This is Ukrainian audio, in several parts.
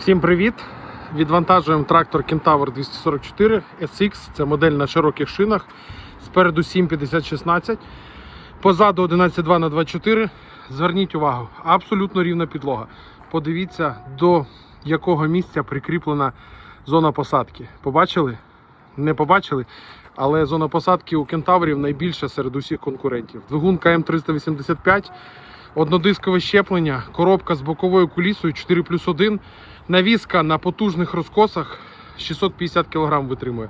Всім привіт! Відвантажуємо трактор Kentaur 244 SX. Це модель на широких шинах. Спереду 75016. Позаду 112 на 24. Зверніть увагу, абсолютно рівна підлога. Подивіться, до якого місця прикріплена зона посадки. Побачили? Не побачили? Але зона посадки у кентаврів найбільша серед усіх конкурентів. Двигун КМ385, однодискове щеплення, коробка з боковою кулісою 4 плюс 1, навіска на потужних розкосах 650 кг витримує.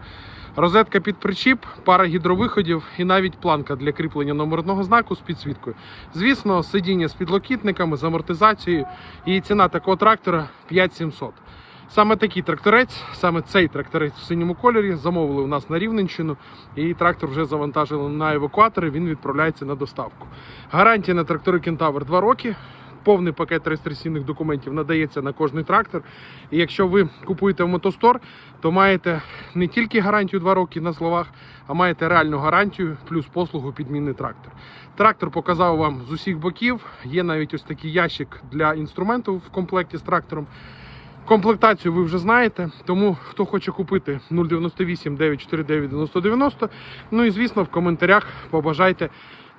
Розетка під причіп, пара гідровиходів і навіть планка для кріплення номерного знаку з підсвіткою. Звісно, сидіння з підлокітниками, з амортизацією і ціна такого трактора 5700. Саме такий тракторець, саме цей тракторець в синьому кольорі замовили у нас на Рівненщину, і трактор вже завантажили на евакуатори. Він відправляється на доставку. Гарантія на трактори Кентавр 2 роки. Повний пакет реєстраційних документів надається на кожний трактор. І якщо ви купуєте в мотостор, то маєте не тільки гарантію 2 роки на словах, а маєте реальну гарантію плюс послугу підміни трактор. Трактор показав вам з усіх боків. Є навіть ось такий ящик для інструменту в комплекті з трактором. Комплектацію ви вже знаєте, тому хто хоче купити 098 949 9090. Ну і звісно, в коментарях побажайте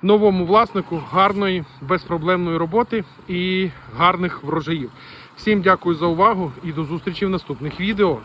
новому власнику гарної, безпроблемної роботи і гарних врожаїв. Всім дякую за увагу і до зустрічі в наступних відео.